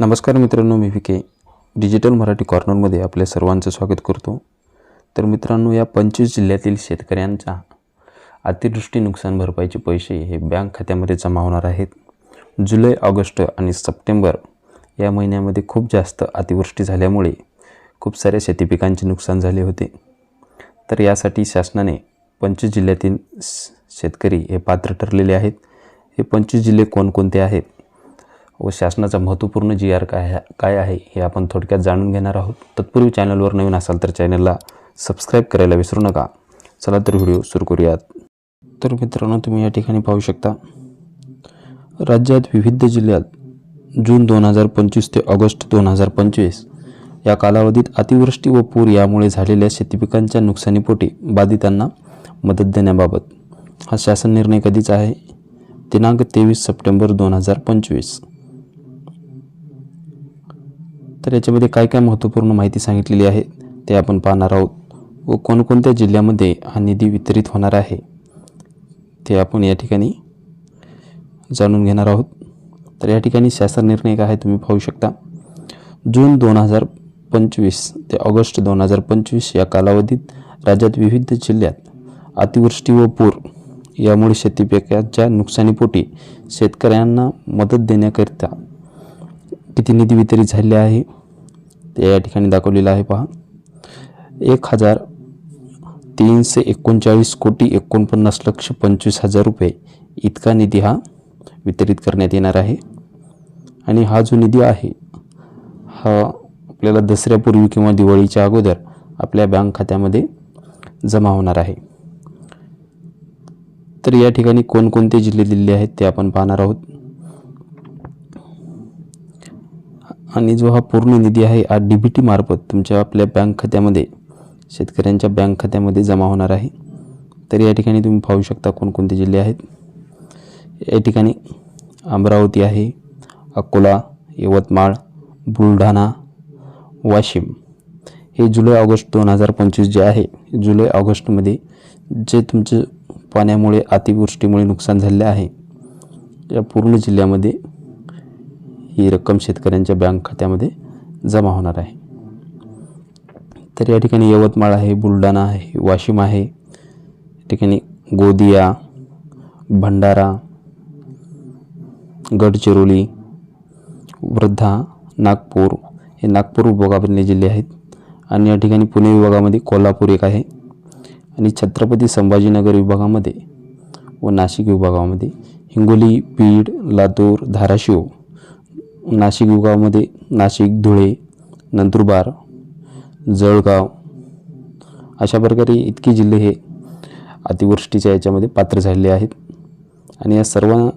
नमस्कार मित्रांनो मी विके. डिजिटल मराठी कॉर्नरमध्ये आपल्या सर्वांचं स्वागत करतो. तर मित्रांनो या पंचवीस जिल्ह्यातील शेतकऱ्यांचा अतिवृष्टी नुकसान भरपाईचे पैसे हे बँक खात्यामध्ये जमा होणार आहेत. जुलै ऑगस्ट आणि सप्टेंबर या महिन्यामध्ये खूप जास्त अतिवृष्टी झाल्यामुळे खूप साऱ्या शेती पिकांचे नुकसान झाले होते. तर यासाठी शासनाने पंचवीस जिल्ह्यातील शेतकरी हे पात्र ठरलेले आहेत. हे पंचवीस जिल्हे कोणकोणते आहेत? व शासनाचा महत्त्वपूर्ण जी आर काय काय आहे हे आपण थोडक्यात जाणून घेणार आहोत. तत्पूर्वी चॅनलवर नवीन असाल तर चॅनलला सबस्क्राईब करायला विसरू नका. चला तर व्हिडिओ सुरू करूयात. तर मित्रांनो तुम्ही या ठिकाणी पाहू शकता राज्यात विविध जिल्ह्यात जून दोन हजार पंचवीस ते ऑगस्ट दोन हजार पंचवीस या कालावधीत अतिवृष्टी व पूर यामुळे झालेल्या शेतीपिकांच्या नुकसानीपोटी बाधितांना मदत देण्याबाबत हा शासन निर्णय कधीचा आहे? दिनांक तेवीस सप्टेंबर दोन हजार पंचवीस. तर याच्यामध्ये काय काय महत्त्वपूर्ण माहिती सांगितलेली आहे ते आपण पाहणार आहोत. व कोणकोणत्या जिल्ह्यामध्ये हा निधी वितरित होणार आहे ते आपण या ठिकाणी जाणून घेणार आहोत. तर या ठिकाणी शासन निर्णय काय आहे तुम्ही पाहू शकता. जून दोन हजार पंचवीस ते ऑगस्ट दोन हजार पंचवीस या कालावधीत राज्यात विविध जिल्ह्यात अतिवृष्टी व पूर यामुळे शेती नुकसानीपोटी शेतकऱ्यांना मदत देण्याकरिता किती निधी वितरित झालेले आहे ते या ठिकाणी दाखवलेलं आहे पहा. एक हजार तीनशे एकोणचाळीस कोटी एकोणपन्नास लक्ष पंचवीस हजार रुपये इतका निधी हा वितरित करण्यात येणार आहे. आणि हा जो निधी आहे हा आपल्याला दसऱ्यापूर्वी किंवा दिवाळीच्या अगोदर आपल्या बँक खात्यामध्ये जमा होणार आहे. तर या ठिकाणी कोणकोणते जिल्हे दिलेले आहेत ते आपण पाहणार आहोत. आणि जो हा पूर्ण निधी आहे हा डी बी टी मार्फत तुमच्या आपल्या बँक खात्यामध्ये शेतकऱ्यांच्या बँक खात्यामध्ये जमा होणार आहे. तर या ठिकाणी तुम्ही पाहू शकता कोणकोणते जिल्हे आहेत. या ठिकाणी अमरावती आहे अकोला यवतमाळ बुलढाणा वाशिम. हे जुलै ऑगस्ट दोन हजार पंचवीस जे आहे जुलै ऑगस्टमध्ये जे तुमचं पाण्यामुळे अतिवृष्टीमुळे नुकसान झालेलं आहे. या पूर्ण जिल्ह्यामध्ये ही रक्कम शेतकऱ्यांच्या बँक खात्यामध्ये जमा होणार आहे. तर या ठिकाणी यवतमाळ आहे बुलढाणा आहे वाशिम आहे. या ठिकाणी गोदिया भंडारा गडचिरोली वर्धा नागपूर हे नागपूर विभागामधले जिल्हे आहेत. आणि या ठिकाणी पुणे विभागामध्ये कोल्हापूर एक आहे. आणि छत्रपती संभाजीनगर विभागामध्ये व नाशिक विभागामध्ये हिंगोली बीड लातूर धाराशिव नाशिक विभागामध्ये नाशिक धुळे नंदुरबार जळगाव अशा प्रकारे इतके जिल्हे हे अतिवृष्टीच्या याच्यामध्ये पात्र झालेले आहेत. आणि या सर्व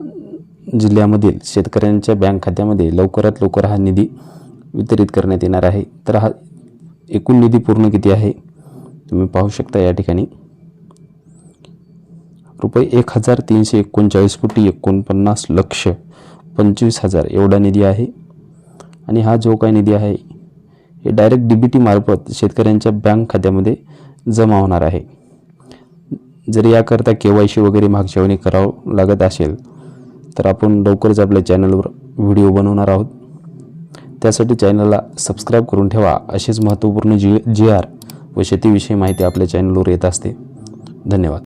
जिल्ह्यामधील शेतकऱ्यांच्या बँक खात्यामध्ये लवकरात लवकर हा निधी वितरित करण्यात येणार आहे. तर हा एकूण निधी पूर्ण किती आहे? तुम्ही पाहू शकता या ठिकाणी. रुपये एक हजार तीनशे एकोणचाळीस कोटी एकोणपन्नास लक्ष. पंचवीस हजार एवढा निधी आहे. आणि हा जो काही निधी आहे हे डायरेक्ट डी बी टी मार्फत शेतकऱ्यांच्या बँक खात्यामध्ये जमा होणार आहे. जर याकरता के वाय सी वगैरे मागच्यावणी करावं लागत असेल तर आपण लवकरच आपल्या चॅनलवर व्हिडिओ बनवणार आहोत. त्यासाठी चॅनलला सबस्क्राईब करून ठेवा असेच महत्त्वपूर्ण जी जी आर व शेतीविषयी माहिती आपल्या चॅनलवर येत असते. धन्यवाद.